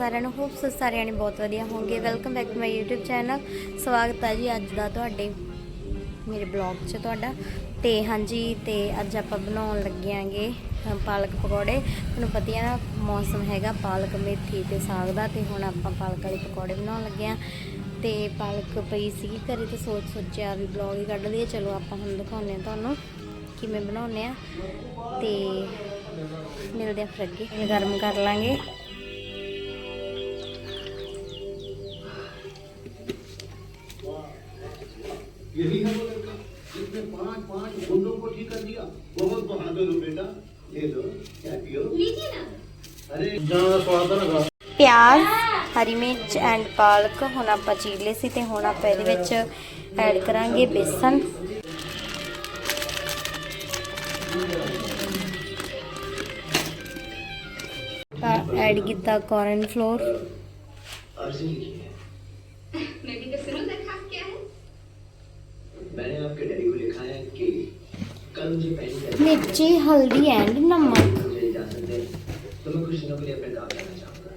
ਸਾਰਿਆਂ ਨੂੰ ਹੋਪ ਸਾਰਿਆਂ ਨੇ ਬਹੁਤ ਵਧੀਆ ਹੋਵੋਗੇ welcome back to my YouTube channel ਸਵਾਗਤ ਹੈ ਜੀ ਅੱਜ ਦਾ ਤੁਹਾਡੇ ਮੇਰੇ ਬਲੌਗ 'ਚ ਤੁਹਾਡਾ। ਤੇ ਹਾਂਜੀ, ਤੇ ਅੱਜ ਆਪਾਂ ਬਣਾਉਣ ਲੱਗੇ ਆਂਗੇ ਪਾਲਕ ਪਕੌੜੇ। ਤੁਹਾਨੂੰ ਪਤਾ ਹੈ ਨਾ, ਮੌਸਮ ਹੈਗਾ ਪਾਲਕ, ਮੇਥੀ ਤੇ ਸਾਗ ਦਾ, ਤੇ ਹੁਣ ਆਪਾਂ ਪਾਲਕ ਵਾਲੇ ਪਕੌੜੇ ਬਣਾਉਣ ਲੱਗੇ ਆਂ। ਤੇ ਪਾਲਕ ਪਈ ਸੀ, ਘਰੇ ਤੇ ਸੋਚ ਸੋਚਿਆ ਵੀ ਬਲੌਗ ਹੀ ਕੱਢ ਲਈਏ। ਚਲੋ ਆਪਾਂ ਹੁਣ ਦਿਖਾਉਂਦੇ ਆ ਤੁਹਾਨੂੰ ਕਿਵੇਂ ਬਣਾਉਂਦੇ ਆ। ਤੇ ਮਿਲਦੇ ਆ ਫਿਰ ਅੱਗੇ। ਇਹ ਗਰਮ ਕਰ ਲਾਂਗੇ। यही है वो लड़का जिसने पांच पांच गुंडों को ठीक कर दिया बहुत बहादुर हो बेटा ले लो क्या पियो लीजिए ना अरे ज्यादा स्वाद लगा ਪਿਆਜ਼ ਹਰੀ ਮਿਰਚ ਐਂਡ ਪਾਲਕ ਹੁਣ ਆਪਾਂ ਚੀਰ ਲਏ ਸੀ ਤੇ ਹੁਣ ਆਪਾਂ ਇਹਦੇ ਵਿੱਚ ਐਡ ਕਰਾਂਗੇ ਬੇਸਨ ਐਡ ਕੀਤਾ ਕੋਰਨ ਫਲੋਰ अर्जी लिखी है डैडी को लिखा है कि कल मुझे मिर्ची हल्दी एंड नमक तो मैं कुछ दिनों के लिए अपने गाँव जाना चाहूँगा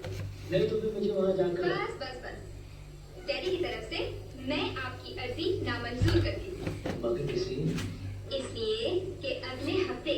नहीं तो फिर मुझे वहाँ जाकर बस बस बस डैडी की तरफ़ से मैं आपकी अर्जी नामंजूर कर दी मगर किसी इसलिए कि अगले हफ़्ते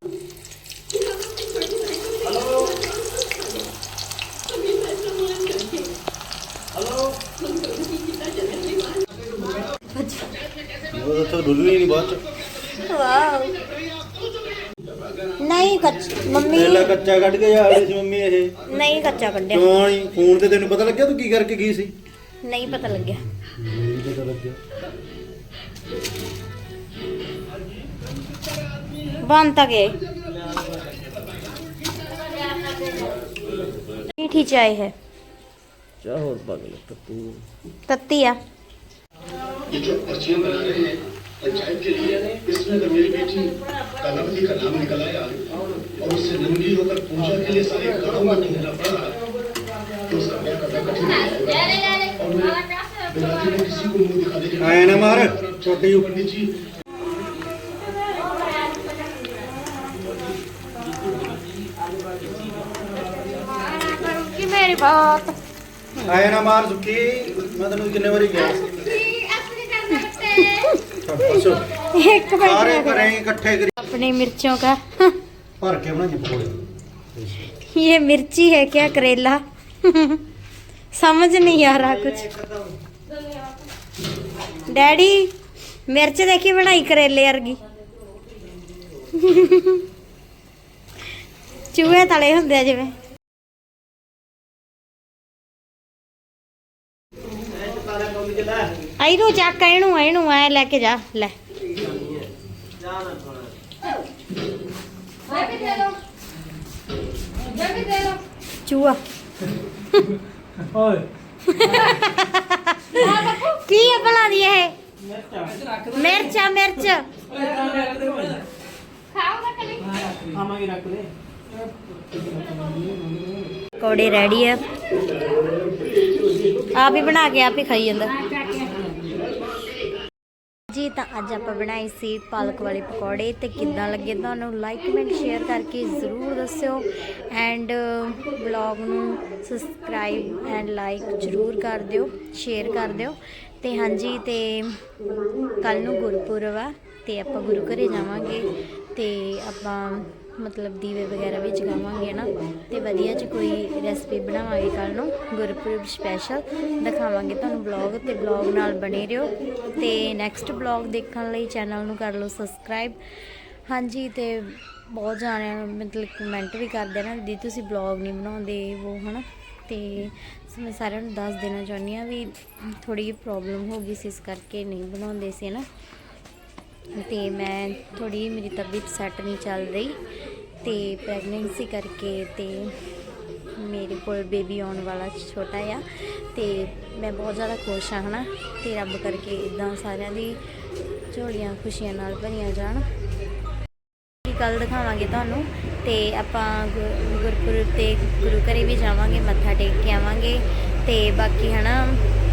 ਨਹੀਂ ਕੱਚ- ਮੰਮੀ ਤੇਲਾ ਕੱਚਾ ਕੱਢ ਕੇ ਯਾਰ ਸੀ ਮੰਮੀ ਇਹ ਨਹੀਂ ਕੱਚਾ ਕੱਢਿਆ ਕਿਉਂ ਨਹੀਂ ਫੋਨ ਤੇ ਤੈਨੂੰ ਪਤਾ ਲੱਗਿਆ ਤੂੰ ਕੀ ਕਰਕੇ ਗਈ ਸੀ ਨਹੀਂ ਪਤਾ ਲੱਗਿਆ ਨਹੀਂ ਪਤਾ ਲੱਗਿਆ बन तक है मीठी चाय है चाह और पागल तत्ती है ये जो पर्चियाँ बना रहे हैं पंचायत के लिए इसमें अगर मेरी बेटी कलावती का नाम निकल आया और उससे नंगी होकर पूजा के लिए सारे गांव में घूमना पड़ा तो उसका ब्याह करना कठिन हो जाएगा और मैं बिरादरी में किसी को मुंह दिखा देने ਆਏ ਨਾ ਮਾਰ ਛੋਟੀ ਜਿਹੀ पंडित जी कि मेरी बात ਆਏ ਨਾ ਮਾਰ ਸੁੱਕੀ ਮੈਂ ਤੈਨੂੰ ਕਿੰਨੇ ਵਾਰੀ ਕਿਹਾ ਛੱਡ ਪਛੋ एक ਸਾਰੇ मिनट ਘਰੇ ਇਕੱਠੇ ਕਰੀ अपनी मिर्चों का ਭਰ ਕੇ ਬਣਾਈ ਪਕੌੜੇ ये मिर्ची है क्या करेला समझ नहीं आ रहा कुछ डैडी मिर्च देखी बनाई करेले वर्गी ਚੂਹੇ ਤਲੇ ਹੁੰਦੇ ਆ ਜਿਵੇਂ ਆਈ ਨੂੰ ਚੱਕ ਇਹਨੂੰ ਇਹਨੂੰ ਐ ਲੈ ਕੇ ਜਾ ਲੈ। ਚੂਹਾ। ਕੀ ਹੈ ਭਲਾ ਦੀ ਇਹ? ਮਿਰਚਾ ਮਿਰਚ। ਆਵਾਂਗੇ ਰੱਖ ਦੇ। ਪਕੌੜੇ ਰੈਡੀ ਆ। ਆਪ ਹੀ ਬਣਾ ਕੇ ਆਪ ਹੀ ਖਾਈ ਜਾਂਦਾ। ਜੀ, ਤਾਂ ਅੱਜ ਆਪਾਂ ਬਣਾਈ ਸੀ ਪਾਲਕ ਵਾਲੇ ਪਕੌੜੇ ਤੇ ਕਿੱਦਾਂ ਲੱਗੇ ਤੁਹਾਨੂੰ ਲਾਈਕ ਕਮੈਂਟ ਸ਼ੇਅਰ ਕਰਕੇ ਜ਼ਰੂਰ ਦੱਸਿਓ। ਐਂਡ ਵਲੌਗ ਨੂੰ ਸਬਸਕ੍ਰਾਈਬ ਐਂਡ ਲਾਈਕ ਜ਼ਰੂਰ ਕਰ ਦਿਓ ਸ਼ੇਅਰ ਕਰ ਦਿਓ। ਤੇ ਹਾਂਜੀ, ਤੇ ਕੱਲ ਨੂੰ ਗੁਰਪੁਰਬ ਆ ਤੇ ਆਪਾਂ ਗੁਰੂ ਘਰੇ ਜਾਵਾਂਗੇ ਤੇ ਆਪਾਂ ਮਤਲਬ ਦੀਵੇ ਵਗੈਰਾ ਵੀ ਜਗਾਵਾਂਗੇ ਨਾ? ਤੇ ਵਧੀਆ ਚ ਕੋਈ ਰੈਸਪੀ ਬਣਾਵਾਂਗੇ ਕੱਲ ਨੂੰ, ਗੁਰਪੁਰਬ ਸਪੈਸ਼ਲ ਦਿਖਾਵਾਂਗੇ ਤੁਹਾਨੂੰ ਬਲੌਗ ਤੇ ਬਲੌਗ ਨਾਲ ਬਣੇ ਰਹੋ। ਤੇ ਨੈਕਸਟ ਬਲੌਗ ਦੇਖਣ ਲਈ ਚੈਨਲ ਨੂੰ ਕਰ ਲਓ ਸਬਸਕ੍ਰਾਈਬ ਹਾਂਜੀ, ਤੇ ਬਹੁਤ ਜਾਣਿਆਂ ਨੂੰ ਮਤਲਬ ਕਮੈਂਟ ਵੀ ਕਰਦੇ ਨਾ ਦੀ ਤੁਸੀਂ ਬਲੌਗ ਨਹੀਂ ਬਣਾਉਂਦੇ ਉਹ ਹਨਾ ਤੇ ਮੈਂ ਸਾਰਿਆਂ ਨੂੰ ਦੱਸ ਦੇਣਾ ਚਾਹੁੰਦੀ ਆ ਵੀ ਥੋੜੀ ਜਿਹੀ ਪ੍ਰੋਬਲਮ ਹੋ ਗਈ ਸੀ ਇਸ ਕਰਕੇ ਨਹੀਂ ਬਣਾਉਂਦੇ ਸੀ ਨਾ? ਤੇ ਮੈਂ ਥੋੜੀ ਮੇਰੀ ਤਬੀਅਤ ਸੈੱਟ ਨਹੀਂ ਚੱਲ ਰਹੀ ਤੇ ਪ੍ਰੈਗਨੈਂਸੀ ਕਰਕੇ ਤੇ ਮੇਰੇ ਕੋਲ ਬੇਬੀ ਆਉਣ ਵਾਲਾ ਛੋਟਾ ਆ ਤੇ ਮੈਂ ਬਹੁਤ ਜ਼ਿਆਦਾ ਖੁਸ਼ ਹਾਂ ਹਨਾ? ਤੇ ਰੱਬ ਕਰਕੇ ਇਦਾਂ ਸਾਰਿਆਂ ਦੀ ਝੋਲੀਆਂ ਖੁਸ਼ੀਆਂ ਨਾਲ ਭਰੀਆਂ ਜਾਣ। ਕੱਲ ਦਿਖਾਵਾਂਗੇ ਤੁਹਾਨੂੰ ਤੇ ਆਪਾਂ ਗੁ- ਗੁਰਪੁਰਬ ਤੇ ਗੁਰੂ ਘਰੇ ਵੀ ਜਾਵਾਂਗੇ, ਮੱਥਾ ਟੇਕ ਕੇ ਆਵਾਂਗੇ ਤੇ ਬਾਕੀ, ਹਨਾ,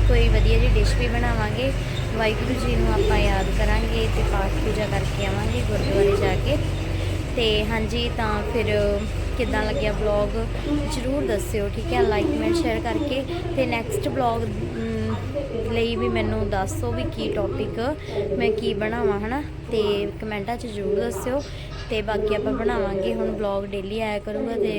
ਕੋਈ ਵਧੀਆ ਜਿਹੀ ਡਿਸ਼ ਵੀ ਬਣਾਵਾਂਗੇ। ਵਾਹਿਗੁਰੂ ਜੀ ਨੂੰ ਆਪਾਂ ਯਾਦ ਕਰਾਂਗੇ ਤੇ ਪਾਠ ਪੂਜਾ ਕਰਕੇ ਆਵਾਂਗੇ ਗੁਰਦੁਆਰੇ ਜਾ ਕੇ। ਤੇ ਹਾਂਜੀ, ਤਾਂ ਫਿਰ ਕਿੱਦਾਂ ਲੱਗਿਆ ਵਲੌਗ ਜਰੂਰ ਦੱਸਿਓ, ਠੀਕ ਹੈ? ਲਾਈਕ ਕਮੈਂਟ ਸ਼ੇਅਰ ਕਰਕੇ ਤੇ ਨੈਕਸਟ ਵਲੌਗ ਲਈ ਵੀ ਮੈਨੂੰ ਦੱਸੋ ਵੀ ਕੀ ਟੌਪਿਕ ਮੈਂ ਕੀ ਬਣਾਵਾਂ, ਹਨਾ? ਤੇ ਕਮੈਂਟਾਂ 'ਚ ਜਰੂਰ ਦੱਸਿਓ। ਤੇ ਬਾਕੀ ਆਪਾਂ ਬਣਾਵਾਂਗੇ ਹੁਣ ਵਲੌਗ ਡੇਲੀ ਆਇਆ ਕਰੂਗਾ ਤੇ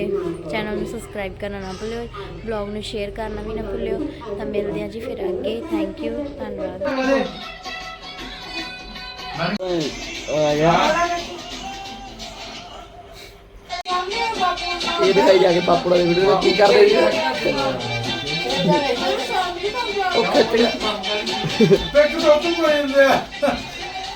ਚੈਨਲ ਨੂੰ ਸਬਸਕ੍ਰਾਈਬ ਕਰਨਾ ਨਾ ਭੁੱਲਿਓ ਵਲੌਗ ਨੂੰ ਸ਼ੇਅਰ ਕਰਨਾ ਵੀ ਨਾ ਭੁੱਲਿਓ ਤਾਂ ਮਿਲਦੇ ਹਾਂ ਜੀ ਫਿਰ ਅੱਗੇ। ਥੈਂਕ ਯੂ ਧੰਨਵਾਦ। ਇਹ ਦਿਖਾਈ ਜਾ ਕੇ ਪਾਪੜਾ ਦੇ ਵੀਡੀਓ ਕੀ ਕਰਦੇ ਜੀ? ਉਹ ਖੱਟ ਬੈਠ ਤੂੰ ਕੋਈ ਜਾਂਦੇ ਆ।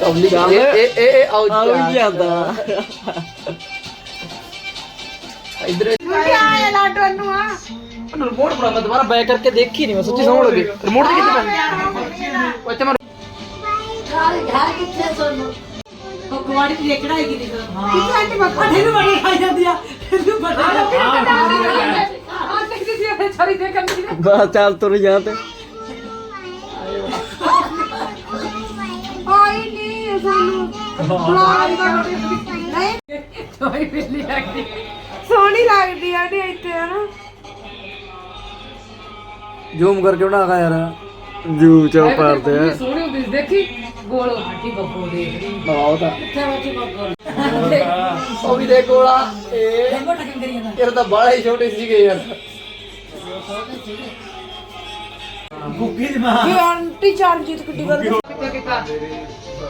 ਕੌਲੀ ਇਹ ਇਹ ਇਹ ਆਉ ਜਾਂਦਾ ਇਧਰ ਰਿਮੋਟ ਬਣਾ ਮੈਂ ਦੁਬਾਰਾ ਬੈਕ ਕਰਕੇ ਦੇਖੀ ਨਹੀਂ ਮੈਂ ਸੱਚੀ ਸਮਝ ਲੱਗੀ ਰਿਮੋਟ ਤੇ ਕਿੱਥੇ ਪੈਣਾ ਉਹ ਇੱਥੇ ਮੈਂ ਕੁਆੜੀ ਦੀ ਚੜਾਈ ਕੀਤੀ ਹਾਂ ਕਿੱਥੇ ਆਂਟੀ ਬੱਕਾ ਠੇਲੂ ਬੜੀ ਖਾਈ ਜਾਂਦੀ ਆ ਠੇਲੂ ਬੜੀ ਆ ਦੇਖਦੀ ਸੀ ਛੜੀ ਦੇ ਕੰਨੀ ਬਸ ਚੱਲ ਤੁਰ ਜਾ ਤੇ। ਨਹੀਂ ਸਾਨੂੰ ਬੁਲਾਈ ਦਾ ਨਹੀਂ ਥੋੜੀ ਬਿੱਲੀ ਲੱਗਦੀ ਸੋਹਣੀ ਲੱਗਦੀ ਆ ਨੀ ਇੱਥੇ ਹਨਾ? ਜ਼ੂਮ ਕਰਕੇ ਬਣਾ ਯਾਰ। ਜੂ ਚੋ ਪਾਰਦੇ ਆ। ਸੋਹਣੀ ਹੁੰਦੀ ਸੀ, ਦੇਖੀ? ਗੋਲ ਹੱਟੀ ਬੱਬੂ ਦੇਖਦੀ ਆਹ ਤਾਂ। ਕਿੱਥੇ ਬੱਚੀ ਬੱਬੂ? ਉਹ ਵੀ ਦੇ ਕੋਲਾ ਇਹ ਲੰਗੋ ਟਕਨ ਕਰੀ ਜਾਂਦਾ। ਇਹ ਤਾਂ ਬਾਹਲਾ ਹੀ ਛੋਟੇ ਸੀਗੇ ਯਾਰ। ਇਹ ਆਂਟੀ ਚਰਨਜੀਤ ਕਿੱਡੀ ਕਰ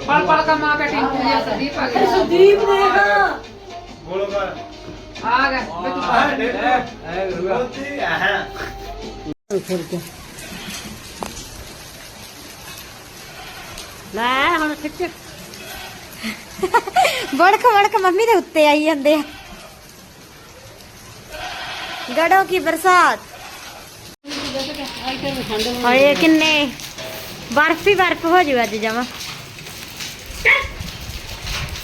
ਪਲ ਪਲ ਕਮਾ ਕੇ ਟਿੰਕੂ ਜੀ ਸੰਦੀਪ ਆ ਗਿਆ। ਸੁਦੀਪ ਦੇਖ। ਬੋਲੋ ਕਰ ਆ ਗਿਆ ਬਈ ਤੂੰ ਬਾਹਰ। ਹੈ ਹੈ ਗੁਰੂ ਹੈ ਲੈ ਹੁਣ ਖਿੱਚ। ਬੜਕ ਬੜਕ ਮੰਮੀ ਦੇ ਉੱਤੇ ਆਈ ਜਾਂਦੇ ਆ। ਗੜੋ ਕੀ ਬਰਸਾਤ। ਹਾਏ ਕਿੰਨੇ। ਬਰਫ ਹੀ ਬਰਫ ਹੋ ਜੂ ਅੱਜ ਜਮਾ।